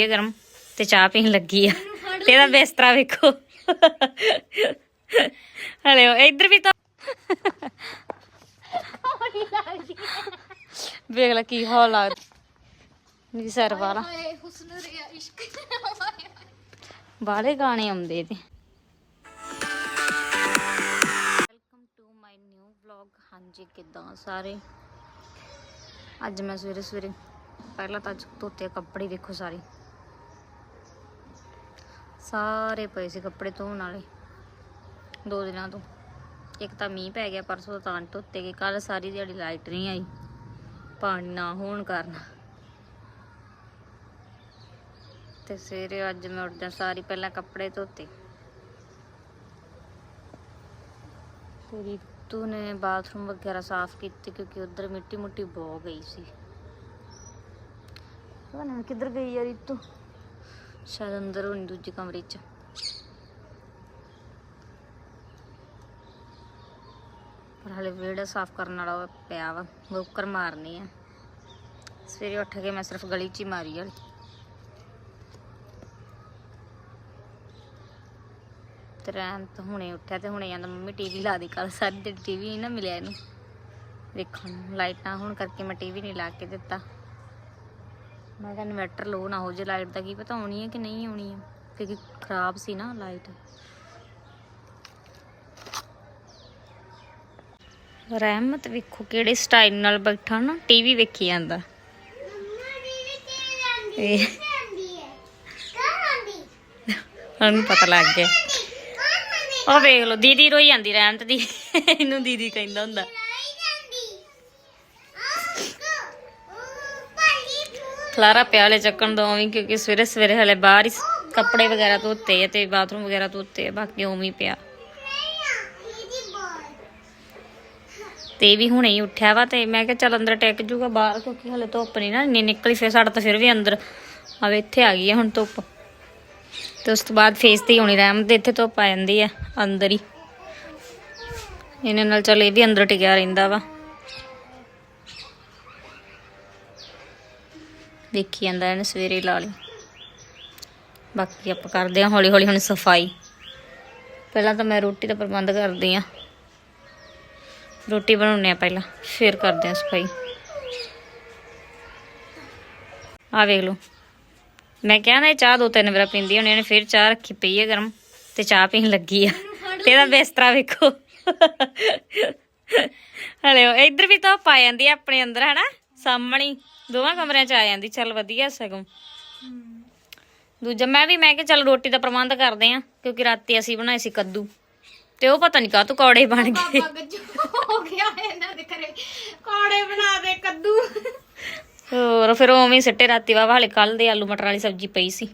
ਇਹ ਗਰਮ ਤੇ ਚਾਹ ਪੀਣ ਲੱਗੀ ਆ। ਤੇ ਇਹਦਾ ਬਿਸਤਰਾ ਵੇਖੋ। ਹਲੇ ਉਹ ਇੱਧਰ ਵੀ ਤਾਂ ਵੇਖ ਲੈ ਕੀ ਹਾਲ ਲੱਗਦਾ ਮੇਰੀ ਸਰ ਵਾਲਾ। ਹੁਸਨ ਰਿਆ ਇਸ਼ਕ ਬਾਹਲੇ ਗਾਣੇ ਆਉਂਦੇ ਤੇ welcome to my new vlog ਹਾਂਜੀ, ਕਿਦਾਂ ਸਾਰੇ? ਅੱਜ ਮੈਂ ਸਵੇਰੇ ਸਵੇਰੇ ਪਹਿਲਾਂ ਤਾਂ ਅੱਜ ਧੋਤੇ ਕੱਪੜੇ, ਦੇਖੋ ਸਾਰੇ। ਸਾਰੇ ਪਏ ਸੀ ਕੱਪੜੇ ਧੋਣ ਵਾਲੇ। ਦੋ ਦਿਨਾਂ ਤੋਂ। ਇੱਕ ਤਾਂ ਮੀਂਹ ਪੈ ਗਿਆ ਪਰਸੋਂ ਤਾਂ ਧੋਤੇ ਗਏ। ਕੱਲ ਸਾਰੀ ਦਿਹਾੜੀ ਲਾਈਟ ਨਹੀਂ ਆਈ। ਪਾਣੀ ਨਾ ਹੋਣ ਕਾਰਨ। ਤੇ ਸਵੇਰੇ ਅੱਜ ਮੈਂ ਉੱਠਦਿਆਂ ਸਾਰੀ ਪਹਿਲਾਂ ਕੱਪੜੇ ਧੋਤੇ। ਤੇ ਰੀਤੂ ਨੇ ਬਾਥਰੂਮ ਵਗੈਰਾ ਸਾਫ਼ ਕੀਤੇ ਕਿਉਂਕਿ ਉਧਰ ਮਿੱਟੀ ਮੁੱਟੀ ਬਹੁ ਗਈ ਸੀ। ਪਤਾ ਨਹੀਂ ਕਿੱਧਰ ਗਈ ਆ ਰੀਤੂ। ਸ਼ਾਇਦ ਅੰਦਰ ਹੋਣੀ ਦੂਜੇ ਕਮਰੇ 'ਚ। ਪਰ ਹਲੇ ਵਿਹੜਾ ਸਾਫ਼ ਕਰਨ ਵਾਲਾ ਪਿਆ ਵਾ ਬੋਕਰ ਮਾਰਨੀ ਆ। ਸਵੇਰੇ ਉੱਠ ਕੇ ਮੈਂ ਸਿਰਫ ਗਲੀ 'ਚ ਹੀ ਮਾਰੀ ਹਲੇ। ਤਰ੍ਹਾਂ ਤਾਂ ਹੁਣੇ ਉੱਠਿਆ ਤੇ ਹੁਣੇ ਜਾਂਦਾ ਮੰਮੀ ਟੀਵੀ ਲਾ ਦੇ ਕੱਲ ਸਾਰੀ ਦਿਨ ਟੀਵੀ ਨਹੀਂ ਨਾ ਮਿਲਿਆ ਇਹਨੂੰ। ਦੇਖਣ ਨੂੰ, ਲਾਈਟਾਂ ਹੁਣ ਕਰਕੇ ਮੈਂ ਟੀਵੀ ਨਹੀਂ ਲਾ ਕੇ ਦਿੱਤਾ। ਮੈਂ ਕਿਹਾ ਇਨਵਰਟਰ ਲੋ ਨਾ ਹੋ ਜੇ ਲਾਈਟ ਦਾ ਕੀ ਪਤਾ ਆਉਣੀ ਹੈ ਕਿ ਨਹੀਂ ਆਉਣੀ ਹੈ ਕਿਉਂਕਿ ਖਰਾਬ ਸੀ ਨਾ ਲਾਈਟ। ਰਹਿਮਤ ਵੇਖੋ ਕਿਹੜੇ ਸਟਾਈਲ ਨਾਲ ਬੈਠਾ ਨਾ ਟੀਵੀ ਵੇਖੀ ਜਾਂਦਾ। ਇਹ ਹੁਣ ਪਤਾ ਲੱਗ ਗਿਆ। ਉਹ ਵੇਖ ਲਓ ਦੀਦੀ ਰੋਈ ਜਾਂਦੀ ਰਹਿਮਤ ਦੀ ਇਹਨੂੰ ਦੀਦੀ ਕਹਿੰਦਾ ਹੁੰਦਾ। ਖਲਾਰਾ ਪਿਆਲੇ ਚੱਕਣ ਦਾ ਉਵੇਂ ਕਿਉਂਕਿ ਸਵੇਰੇ ਸਵੇਰੇ ਹਲੇ ਬਾਹਰ ਹੀ ਕੱਪੜੇ ਵਗੈਰਾ ਧੋਤੇ ਆ ਤੇ ਬਾਥਰੂਮ ਵਗੈਰਾ ਧੋਤੇ ਆ, ਬਾਕੀ ਉਵੇਂ ਹੀ ਪਿਆ। ਤੇ ਇਹ ਵੀ ਹੁਣੇ ਹੀ ਉੱਠਿਆ ਵਾ ਤੇ ਮੈਂ ਕਿਹਾ ਚੱਲ ਅੰਦਰ ਟਿਕ ਜੂਗਾ ਬਾਹਰ, ਕਿਉਂਕਿ ਹਲੇ ਧੁੱਪ ਨਹੀਂ ਨਾ ਇੰਨੀ ਨਿਕਲੀ, ਫਿਰ ਸਾਡਾ ਤਾਂ ਫਿਰ ਵੀ ਅੰਦਰ। ਆਵੇ ਇੱਥੇ ਆ ਗਈ ਆ ਹੁਣ ਧੁੱਪ। ਤੇ ਉਸ ਤੋਂ ਬਾਅਦ ਫੇਸ ਤੇ ਹੀ ਹੋਣੀ ਰਹਿਮ ਤੇ ਇੱਥੇ ਧੁੱਪ ਆ ਜਾਂਦੀ ਆ, ਅੰਦਰ ਹੀ। ਇਹਨਾਂ ਨਾਲ ਚੱਲ ਇਹ ਵੀ ਅੰਦਰ ਟਿਕਿਆ ਰਹਿੰਦਾ ਵਾ। ਦੇਖੀ ਜਾਂਦਾ ਇਹਨੇ ਸਵੇਰੇ ਲਾ ਲਈ। ਬਾਕੀ ਆਪਾਂ ਕਰਦੇ ਹਾਂ ਹੌਲੀ ਹੌਲੀ ਹੁਣ ਸਫ਼ਾਈ। ਪਹਿਲਾਂ ਤਾਂ ਮੈਂ ਰੋਟੀ ਦਾ ਪ੍ਰਬੰਧ ਕਰਦੀ ਆ ਰੋਟੀ ਬਣਾਉਣੇ ਆ ਪਹਿਲਾਂ ਫਿਰ ਕਰਦੇ ਆ ਸਫ਼ਾਈ। ਆ ਵੇਖ ਲਓ। ਮੈਂ ਕਿਹਾ ਨਾ ਇਹ ਚਾਹ ਦੋ ਤਿੰਨ ਵਾਰ ਪੀਂਦੀ ਹੋਣੀ ਇਹਨੇ ਫਿਰ ਚਾਹ ਰੱਖੀ ਪਈ ਹੈ ਗਰਮ ਤੇ ਚਾਹ ਪੀਣ ਲੱਗੀ ਆ। ਤੇ ਇਹਦਾ ਬਿਸਤਰਾ ਵੇਖੋ। ਹਲੇ ਉਹ ਇੱਧਰ ਵੀ ਤਾਂ ਪਾ ਜਾਂਦੀ ਆ ਆਪਣੇ ਅੰਦਰ ਹਨਾ? ਸਾਹਮਣੇ ਦੋਵਾਂ ਕਮਰਿਆਂ ਚ ਆ ਜਾਂਦੀ ਚੱਲ ਵਧੀਆ ਸਗੋਂ। ਦੂਜਾ ਮੈਂ ਵੀ ਮੈਂ ਕਿਹਾ ਚੱਲ ਰੋਟੀ ਦਾ ਪ੍ਰਬੰਧ ਕਰਦੇ ਆ ਕਿਉਂਕਿ ਰਾਤੀ ਅਸੀਂ ਬਣਾਏ ਸੀ ਕੱਦੂ। ਤੇ ਉਹ ਪਤਾ ਨਹੀਂ ਕਾਹ ਤੋਂ ਕੌੜੇ ਬਣ ਗਏ। ਹੋ ਗਿਆ ਇਹਨਾਂ ਦੇ ਘਰੇ। ਕਾੜੇ ਬਣਾ ਦੇ ਕੱਦੂ। ਹੋਰ ਫਿਰ ਉਵੇਂ ਸਿੱਟੇ ਰਾਤੀ ਵਾਵਾ ਹਲੇ ਕੱਲ ਦੇ ਆਲੂ ਮਟਰ ਵਾਲੀ ਸਬਜ਼ੀ ਪਈ ਸੀ।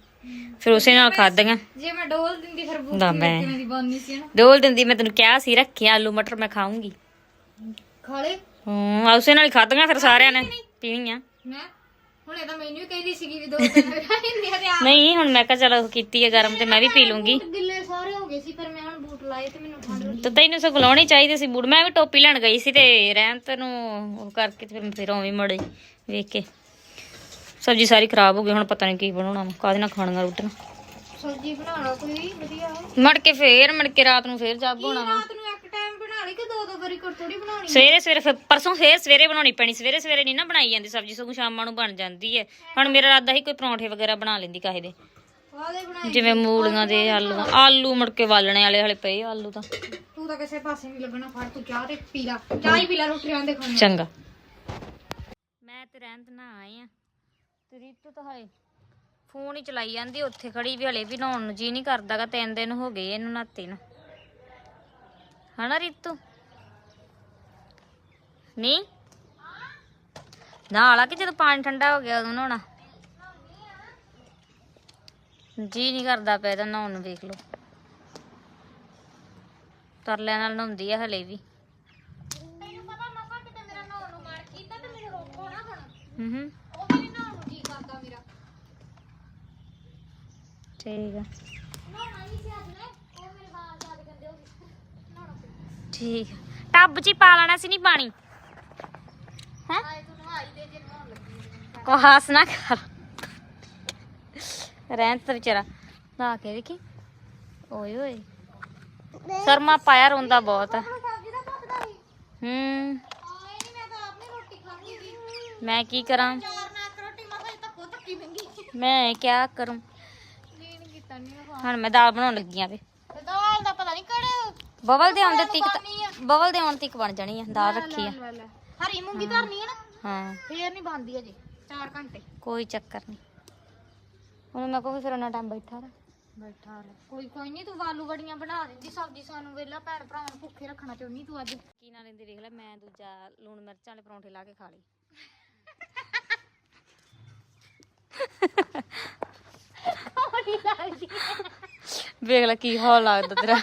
ਫਿਰ ਉਸੇ ਨਾਲ ਖਾਧੀਆਂ। ਜੇ ਮੈਂ ਡੋਲ ਦਿੰਦੀ ਫਿਰ ਬੁੱਕ ਕਿਵੇਂ ਦੀ ਬਣਨੀ ਸੀ ਨਾ। ਡੋਲ ਦਿੰਦੀ ਮੈਂ ਤੈਨੂੰ ਕਿਹਾ ਸੀ ਰੱਖਿਆ ਆਲੂ ਮਟਰ ਮੈਂ ਖਾਉਂਗੀ ਖਾਲੇ ਹੂੰ ਉਸੇ ਨਾਲ ਹੀ ਖਾਧੀਆਂ ਫਿਰ ਸਾਰਿਆਂ ਨੇ ਪੀਣੀਆਂ। ਮੈਂ ਹੁਣ ਤਾਂ ਮੈਨੂੰ ਹੀ ਕਹਿੰਦੀ ਸੀਗੀ ਵੀ ਦੋ ਤਿੰਨ ਆ ਨਹੀਂ ਹੁਣ ਮੈਂ ਕਿਹਾ ਚਲ ਕੀਤੀ ਹੈ ਗਰਮ ਤੇ ਮੈਂ ਵੀ ਪੀ ਲੂੰਗੀ। ਗਿੱਲੇ ਸਾਰੇ ਹੋ ਗਏ ਸੀ ਫਿਰ ਮੈਂ ਹੁਣ ਬੂਟ ਲਾਏ ਤੇ ਮੈਨੂੰ ਠੰਡ ਲੱਗੀ ਤੇ ਤੈਨੂੰ ਸਗੋਂ ਲਾਉਣੀ ਚਾਹੀਦੀ ਸੀ ਬੂਟ। ਮੈਂ ਵੀ ਟੋਪੀ ਲੈਣ ਗਈ ਸੀ ਤੇ ਰਹਿਮਤ ਨੂੰ ਉਹ ਕਰਕੇ ਤੇ ਫਿਰ ਫਿਰ ਉਵੇਂ ਮੜੇ ਵੇਖ ਕੇ। ਸਬਜ਼ੀ ਸਾਰੀ ਖਰਾਬ ਹੋ ਗਈ ਹੁਣ ਪਤਾ ਨਹੀਂ ਕੀ ਬਣਾਉਣਾ ਕਾਹਦੇ ਨਾਲ ਖਾਣੀਆਂ ਰੋਟੀਆਂ। ਸਬਜ਼ੀ ਬਣਾਉਣਾ ਕੋਈ ਵਧੀਆ। ਮੜ ਕੇ ਫੇਰ ਮੜ ਕੇ ਰਾਤ ਨੂੰ ਫੇਰ ਜੱਬ ਹੋਣਾ ਰਾਤ ਨੂੰ ਇੱਕ ਟਾਈਮ ਬਣਾ ਲਈ ਕਿ ਦੋ ਦੋ ਵਾਰੀ ਕਰ ਥੋੜੀ ਬਣਾਉਣੀ ਸਵੇਰੇ ਸਵੇਰੇ ਫਿਰ ਪਰਸੋਂ ਫੇਰ ਸਵੇਰੇ ਬਣਾਉਣੀ ਪੈਣੀ ਸਵੇਰੇ ਸਵੇਰੇ ਨਹੀਂ ਨਾ ਬਣਾਈ ਜਾਂਦੀ ਸਬਜ਼ੀ ਸਗੋਂ ਸ਼ਾਮਾਂ ਨੂੰ ਬਣ ਜਾਂਦੀ ਹੈ ਹੁਣ ਮੇਰਾ ਇਰਾਦਾ ਸੀ ਕੋਈ ਪਰੌਂਠੇ ਵਗੈਰਾ ਬਣਾ ਲੈਂਦੀ ਕਾਹੇ ਦੇ। ਬਣਾਈ ਜਿਵੇਂ ਮੂਲੀਆਂ ਦੇ ਆਲੂ ਆਲੂ ਮੁੜ ਕੇ ਵਾਲਣੇ ਵਾਲੇ ਹਲੇ ਪਏ ਆਲੂ ਤਾਂ। ਤੂੰ ਤਾਂ ਕਿਸੇ ਪਾਸੇ ਨਹੀਂ ਲੱਗਣਾ ਫੜ ਤੂੰ ਚਾਹ ਤੇ ਪੀ ਲਾ। ਚਾਹ ਹੀ ਪੀ ਲਾ ਰੋਟੀਆਂ ਦੇ ਖਾਣੇ ਚੰਗਾ। ਮੈਂ ਤੇ ਰਹਿੰਦ ਨਾ ਆਏ ਆ। ਤੇ ਰੀਤੂ ਤਾਂ ਹਲੇ ਫੋਨ ਹੀ ਚਲਾਈ ਜਾਂਦੀ ਉੱਥੇ ਖੜੀ ਵੀ ਹਲੇ ਵੀ ਨਹਾਉਣ ਨੂੰ ਜੀ ਨਹੀਂ ਕਰਦਾਗਾ ਤਿੰਨ ਦਿਨ ਹੋ ਗਏ ਇਹਨੂੰ ਨਾਤੇ ਨੂੰ। ਹਨਾ ਰੀਤੂ ਨਹੀਂ ਨਾਲਾ ਕਿ ਜਦੋਂ ਪਾਣੀ ਠੰਡਾ ਹੋ ਗਿਆ ਉਦੋਂ ਨਹਾਉਣਾ ਜੀ ਨਹੀਂ ਕਰਦਾ ਪਿਆ ਤਾਂ ਨਹਾਉਣ ਨੂੰ ਵੇਖ ਲਓ ਤਰਲਿਆਂ ਨਾਲ ਨਹਾਉਂਦੀ ਆ ਹਲੇ ਵੀ ਮੈਨੂੰ ਪਤਾ ਮਸਾ ਕਿਤੇ ਮੇਰਾ ਨਹਾਉਣ ਨੂੰ ਮਾਰ ਕੀਤਾ ਤੇ ਮੈਨੂੰ ਰੋਕੋ ਨਾ ਹੁਣ ਹੂੰ ਹੂੰ ਉਹ ਵੀ ਨੀ ਨਹਾਉਣ ਨੂੰ ਜੀ ਕਰਦਾ ਮੇਰਾ ਠੀਕ ਆ ਨਹਾਉਣਾ ਨਹੀਂ ਸੀ ਅੱਜ ਮੈਂ ਉਹ ਮੇਰੇ ਵਾਲ ਯਾਦ ਕਰਦੇ ਹੋ ਨਹਾਉਣਾ ਸੀ ਠੀਕ। ਟੱਬ 'ਚ ਹੀ ਪਾ ਲੈਣਾ ਸੀ ਨਹੀਂ ਪਾਣੀ। ਹੈ? ਕੋ ਹਾਸ ਨਾ ਕਰ। ਰਹਿਣ ਤੇ ਵਿਚਾਰਾ। ਕੇ ਦੇਖੀ। ਓਏ ਓਏ। ਸਰਮਾ ਪਾਇਆ ਰੋਂਦਾ ਬਹੁਤ। ਹੂੰ। ਨਹੀਂ ਮੈਂ ਕੀ ਕਰਾਂ? ਕੀ ਮੈਂ ਕਿਆ ਕਰੂੰ? ਹੁਣ ਮੈਂ ਦਾਲ ਬਣਾਉਣ ਲੱਗੀ ਆਂ ਵੇ। ਕਿਹੜੇ ਬਬਲ ਦੇ ਆਉਣ ਦੇ ਤੀਕ ਪਾਉਣੀ ਆ। ਬਬਲ ਦੇ ਆਉਣ ਤੀਕ ਬਣ ਜਾਣੀ ਆ ਦਾਲ ਰੱਖੀ ਆ ਲੈ ਲੈ ਹਰੀ ਮੂੰਗੀ ਧਰਨੀ ਹੈ ਨਾ ਹਾਂ ਫੇਰ ਨਹੀਂ ਬਣਦੀ ਅਜੇ 4 ਘੰਟੇ ਕੋਈ ਚੱਕਰ ਨਹੀਂ ਹੁਣ ਮੈਂ ਕੋਈ ਫਿਰ ਉਹਨਾਂ ਟਾਈਮ ਬੈਠਾ ਰਹਿ ਬੈਠਾ ਰਹਿ ਕੋਈ ਕੋਈ ਨਹੀਂ ਤੂੰ ਆਲੂ ਵੜੀਆਂ ਬਣਾ ਦਿੰਦੀ ਸਬਜ਼ੀ ਸਾਨੂੰ ਵੇਲਾ ਭੈਣ ਭਰਾਵਾਂ ਨੂੰ ਭੁੱਖੇ ਰੱਖਣਾ ਚਾਹੁੰਦੀ ਤੂੰ ਅੱਜ ਕੀ ਨਾਲ ਲੈਂਦੀ ਦੇਖ ਲੈ ਮੈਂ ਦੂਜਾ ਲੂਣ ਮਿਰਚਾਂ ਵਾਲੇ ਪਰੌਂਠੇ ਲਾ ਕੇ ਖਾ ਲਈ ਹੋਣੀ ਲੱਗਦੀ ਵੇਖ ਲੈ ਕੀ ਹਾਲ ਲੱਗਦਾ ਤੇਰਾ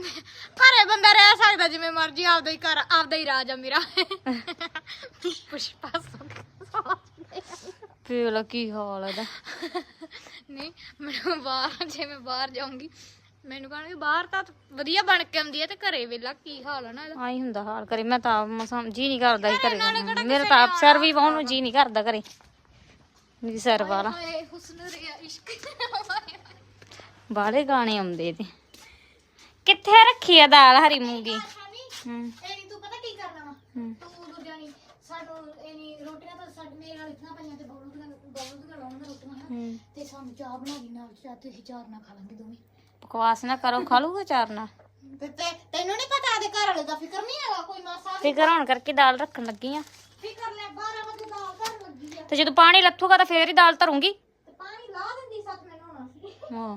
ਘਰੇ ਬੰਦਾ ਰਹਿ ਸਕਦਾ ਜਿਵੇਂ ਮਰਜ਼ੀ ਆਪਦਾ ਹੀ ਘਰ ਆਪਦਾ ਹੀ ਰਾਜ ਆ ਮੇਰਾ। ਪੁਸ਼ਪਾ ਸੁਖ ਲੈ ਕੀ ਹਾਲ ਇਹਦਾ? ਨਹੀਂ ਮੈਨੂੰ ਬਾਹਰ ਜੇ ਮੈਂ ਬਾਹਰ ਜਾਊਂਗੀ ਮੈਨੂੰ ਕਹਣਗੇ ਬਾਹਰ ਤਾਂ ਵਧੀਆ ਬਣ ਕੇ ਆਉਂਦੀ ਹੈ ਤੇ ਘਰੇ ਵੇਲਾ ਕੀ ਹਾਲ ਆ ਨਾ ਇਹਦਾ। ਆਈ ਹੁੰਦਾ ਹਾਲ ਕਰੇ ਮੈਂ ਤਾਂ ਮਸਾਂ ਜੀ ਨਹੀਂ ਕਰਦਾ ਹੀ ਘਰੇ। ਮੇਰਾ ਤਾਂ ਆਪ ਸਿਰ ਵੀ ਵਾਹੁਣ ਨੂੰ ਜੀ ਨਹੀਂ ਕਰਦਾ ਘਰੇ। ਮੇਰੀ ਸਿਰ ਵਾਲਾ। ਹਾਏ ਹੁਸਨ ਰਿਆ ਇਸ਼ਕ। ਬਾਹਲੇ ਗਾਣੇ ਆਉਂਦੇ ਤੇ ਕਿੱਥੇ ਰੱਖੀ ਆ ਦਾਲ ਹਰੀ ਮੂੰਗੀ? ਹੂੰ। ਇਹ ਨੀ ਤੂੰ ਪਤਾ ਕੀ ਕਰਨਾ ਵਾ? ਤੂੰ ਦੂਜਾ ਨਹੀਂ ਸਾਨੂੰ ਇਹ ਨੀ ਰੋਟੀਆਂ ਤਾਂ ਸਾਡੇ ਮੇਰੇ ਨਾਲ ਇਤਨਾ ਪਈਆਂ ਤੇ ਬਬਲੂ ਦੀਆਂ ਬਬਲੂ ਦੀਆਂ ਲਾਉਣੀਆਂ ਰੋਟੀਆਂ ਨਾ। ਹੂੰ। ਤੇ ਸਾਨੂੰ ਚਾਹ ਬਣਾ ਦੀ ਨਾਲ ਚਾਹ ਤੇ ਅਸੀਂ ਚਾਰ ਨਾਲ ਖਾ ਲਾਂਗੇ ਦੋਵੇਂ। ਬਕਵਾਸ ਨਾ ਕਰੋ ਖਾ ਲੂਗਾ ਚਾਰ ਨਾਲ? ਤੇ ਤੇ- ਤੈਨੂੰ ਨਹੀਂ ਪਤਾ ਆਦੇ ਘਰ ਵਾਲੇ ਦਾ ਫਿਕਰ ਨਹੀਂ ਹੈਗਾ ਕੋਈ ਮਾਸਾ ਵੀ ਫਿਕਰ ਹੋਣ ਕਰਕੇ ਦਾਲ ਰੱਖਣ ਲੱਗੀ ਆ। ਫਿਕਰ ਲੈ 12 ਵਜੇ ਦਾਲ ਧਰਨ ਲੱਗੀ ਆ। ਤੇ ਜਦੋਂ ਪਾਣੀ ਲੱਥੂਗਾ ਤਾਂ ਫੇਰ ਹੀ ਦਾਲ ਧਰੂੰਗੀ? ਤੇ ਪਾਣੀ ਲਾ ਦਿੰਦੀ ਸੱਚ ਮੈਨੂੰ ਹੋਣਾ ਸੀ ਹਾਂ।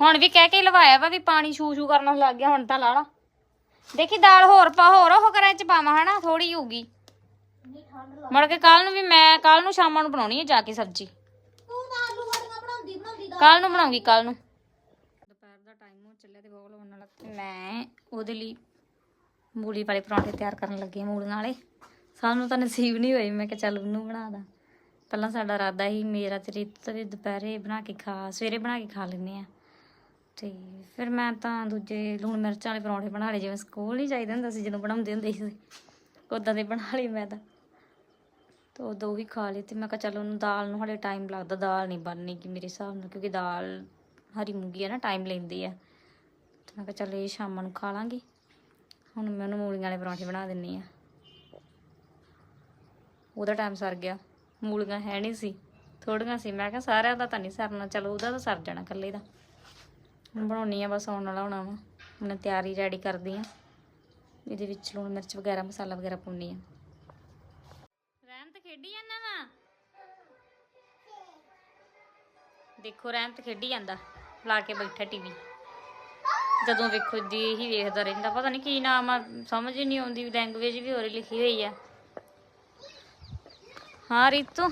ਹੁਣ ਵੀ ਕਹਿ ਕੇ ਲਵਾਇਆ ਵਾ ਵੀ ਪਾਣੀ ਛੂ ਛੂ ਕਰਨ ਲੱਗ ਗਿਆ ਹੁਣ ਤਾਂ ਲਾ ਲਾ। ਦੇਖੀ ਦਾਲ ਹੋਰ ਪਾ ਹੋਰ ਉਹ ਕਰਾਂ ਚ ਪਾਵਾਂ ਹਨਾ? ਥੋੜੀ ਹੋਊਗੀ। ਮੁੜ ਕੇ ਕੱਲ ਨੂੰ ਵੀ ਮੈਂ ਕੱਲ ਨੂੰ ਸ਼ਾਮਾਂ ਨੂੰ ਬਣਾਉਣੀ ਹੈ ਜਾ ਕੇ ਸਬਜ਼ੀ। ਤੂੰ ਤਾਂ ਆਲੂ ਵੜੀਆਂ ਬਣਾਉਂਦੀ ਬਣਾਉਂਦੀ ਦਾਲ। ਕੱਲ ਨੂੰ ਬਣਾਉਂਗੀ ਕੱਲ ਨੂੰ। ਦੁਪਹਿਰ ਦਾ ਟਾਈਮ ਹੋ ਚੱਲਿਆ ਤੇ ਬੋਲ ਹੋਣ ਵਾਲਾ। ਮੈਂ ਉਹਦੇ ਲਈ ਮੂਲੀ ਵਾਲੇ ਪਰੌਂਠੇ ਤਿਆਰ ਕਰਨ ਲੱਗੀ ਮੂਲੀਆਂ ਵਾਲੇ। ਸਾਨੂੰ ਤਾਂ ਨਸੀਬ ਨਹੀਂ ਹੋਏ ਮੈਂ ਕਿਹਾ ਚੱਲ ਉਹਨੂੰ ਬਣਾ ਦਾਂ। ਪਹਿਲਾਂ ਸਾਡਾ ਇਰਾਦਾ ਸੀ ਮੇਰਾ ਤੇ ਰੀਤ ਵੀ ਦੁਪਹਿਰੇ ਬਣਾ ਕੇ ਖਾ ਸਵੇਰੇ ਬਣਾ ਕੇ ਖਾ ਲੈਂਦੇ ਆ। ਤੇ ਫਿਰ ਮੈਂ ਤਾਂ ਦੂਜੇ ਲੂਣ ਮਿਰਚਾਂ ਵਾਲੇ ਪਰੌਂਠੇ ਬਣਾ ਲਏ, ਜਿਵੇਂ ਸਕੂਲ ਨਹੀਂ ਚਾਹੀਦਾ ਹੁੰਦਾ ਸੀ, ਜਦੋਂ ਬਣਾਉਂਦੇ ਹੁੰਦੇ ਸੀ। ਉਦਾਂ ਦੇ ਬਣਾ ਲਏ ਮੈਂ ਤਾਂ। ਤੇ ਉਹ ਹੀ ਖਾ ਲਈ ਤੇ ਮੈਂ ਕਿਹਾ ਚੱਲ ਉਹਨੂੰ ਦਾਲ ਨੂੰ ਹਲੇ ਟਾਈਮ ਲੱਗਦਾ, ਦਾਲ ਨਹੀਂ ਬਣਨੀ ਕਿ ਮੇਰੇ ਹਿਸਾਬ ਨਾਲ, ਕਿਉਂਕਿ ਦਾਲ ਹਰੀ ਮੂੰਗੀ ਹੈ ਨਾ ਟਾਈਮ ਲੈਂਦੀ ਆ। ਤੇ ਮੈਂ ਕਿਹਾ ਚੱਲ ਇਹ ਸ਼ਾਮਾਂ ਨੂੰ ਖਾ ਲਾਂਗੇ। ਹੁਣ ਮੈਂ ਉਹਨੂੰ ਮੂਲੀਆਂ ਵਾਲੇ ਪਰੌਂਠੇ ਬਣਾ ਦਿੰਨੀ ਆ। ਉਹਦਾ ਟਾਈਮ ਸਰ ਗਿਆ। ਮੂਲੀਆਂ ਹੈ ਨਹੀਂ ਸੀ ਥੋੜੀਆਂ ਸੀ। ਮੈਂ ਕਿਹਾ ਸਾਰਿਆਂ ਦਾ ਤਾਂ ਨਹੀਂ ਸਰਨਾ, ਚਲੋ ਉਹਦਾ ਤਾਂ ਸਰ ਜਾਣਾ ਇਕੱਲੇ ਦਾ। ਬਣਾਉਣੀ ਆ, ਬਸ ਆਉਣ ਵਾਲਾ ਹੋਣਾ ਵਾ। ਹੁਣ ਤਿਆਰੀ ਰੈਡੀ ਕਰਦੀ ਆ। ਇਹਦੇ ਵਿੱਚ ਲੂਣ ਮਿਰਚ ਵਗੈਰਾ, ਮਸਾਲਾ ਵਗੈਰਾ ਪਾਉਣੀ ਆ। ਰਹਿਮਤ ਖੇਡੀ ਜਾਂਦਾ ਵਾ? ਦੇਖੋ ਰਹਿਮਤ ਖੇਡੀ ਜਾਂਦਾ। ਲਾ ਕੇ ਬੈਠਾ ਟੀਵੀ। ਜਦੋਂ ਵੇਖੋ ਦੀ ਹੀ ਵੇਖਦਾ ਰਹਿੰਦਾ। ਪਤਾ ਨਹੀਂ ਕੀ ਨਾਮ ਆ, ਸਮਝ ਹੀ ਨਹੀਂ ਆਉਂਦੀ। ਲੈਂਗੁਏਜ ਵੀ ਹੋਰ ਲਿਖੀ ਹੋਈ ਆ। ਹਾਂ, ਰੀਤੂ।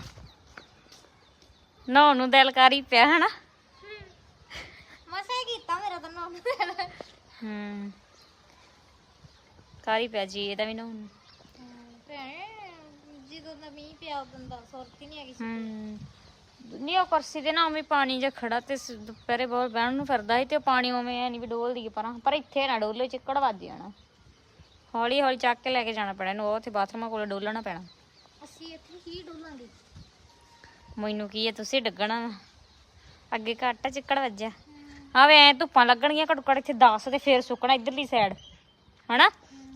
ਨਹਾਉਣ ਨੂੰ ਦਿਲ ਕਰ ਪਿਆ, ਹਨਾ ਮਸਾ ਹੀ ਕੀਤਾ ਮੇਰਾ ਤਾਂ ਨਾਮ ਹੂੰ। ਪਿਆ ਜੀ ਇਹਦਾ ਵੀ ਨੂੰ ਭੈਣ ਜਦੋਂ ਦਾ ਮੀਂਹ ਪਿਆ ਉਦੋਂ ਦਾ ਸੁਰਤ ਹੀ ਨਹੀਂ ਹੈਗੀ ਹੂੰ। ਨਹੀਂ ਉਹ ਕੁਰਸੀ ਤੇ ਨਾ ਉਵੇਂ ਪਾਣੀ ਜਿਹਾ ਖੜਾ ਤੇ ਸ- ਦੁਪਹਿਰੇ ਬਹੁਤ ਬਹਿਣ ਨੂੰ ਫਿਰਦਾ ਸੀ ਤੇ ਉਹ ਪਾਣੀ ਉਵੇਂ ਐ ਨਹੀਂ ਵੀ ਡੋਲਦੀ ਪਰਾਂ ਪਰ ਇੱਥੇ ਨਾ ਡੋਲੇ ਚਿੱਕੜ ਵੱਜ ਜਾਣਾ। ਹੌਲੀ ਹੌਲੀ ਚੱਕ ਕੇ ਲੈ ਕੇ ਜਾਣਾ ਪੈਣਾ ਇਹਨੂੰ ਉਹ ਉੱਥੇ ਬਾਥਰੂਮਾਂ ਕੋਲ ਡੋਲਣਾ ਪੈਣਾ। ਅਸੀਂ ਇੱਥੇ ਹੀ ਡੋਲਾਂਗੇ? ਮੈਨੂੰ ਕੀ ਹੈ ਤੁਸੀਂ ਡੱਗਣਾ ਵਾ। ਅੱਗੇ ਘੱਟ ਆ, ਚਿੱਕੜ ਵੱਜਿਆ। ਆਵੇ ਐ ਧੁੱਪਾਂ ਲੱਗਣਗੀਆਂ ਘੱਟੋ ਘੱਟ ਇੱਥੇ 10 ਤੇ ਫੇਰ ਸੁੱਕਣਾ ਇਧਰਲੀ ਸਾਈਡ ਹਨਾ?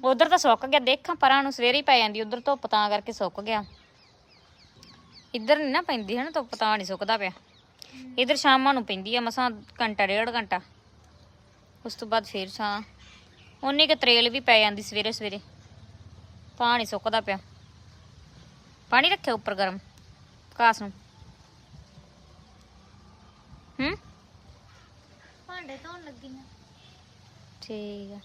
ਉਧਰ ਤਾਂ ਸੁੱਕ ਗਿਆ, ਦੇਖਾਂ ਪਰਾਂ ਨੂੰ ਸਵੇਰੇ ਹੀ ਪੈ ਜਾਂਦੀ, ਉਧਰ ਧੁੱਪ ਤਾਂ ਕਰਕੇ ਸੁੱਕ ਗਿਆ। ਇੱਧਰ ਨਹੀਂ ਨਾ ਪੈਂਦੀ ਹਨਾ ਧੁੱਪ, ਤਾਂ ਨਹੀਂ ਸੁੱਕਦਾ ਪਿਆ। ਇੱਧਰ ਸ਼ਾਮਾਂ ਨੂੰ ਪੈਂਦੀ ਆ, ਮਸਾਂ ਘੰਟਾ, ਡੇਢ ਘੰਟਾ। ਉਸ ਤੋਂ ਬਾਅਦ ਫੇਰ ਛਾਂ ਉਨੀ ਕੁ ਤਰੇਲ ਵੀ ਪੈ ਜਾਂਦੀ ਸਵੇਰੇ ਸਵੇਰੇ। ਤਾਂ ਨਹੀਂ ਸੁੱਕਦਾ ਪਿਆ। ਪਾਣੀ ਰੱਖਿਆ ਉੱਪਰ ਗਰਮ ਕਾਸ ਨੂੰ। ਹੂੰ? ਭਾਂਡੇ ਧੋਣ ਲੱਗੀ ਆ ਠੀਕ ਆ।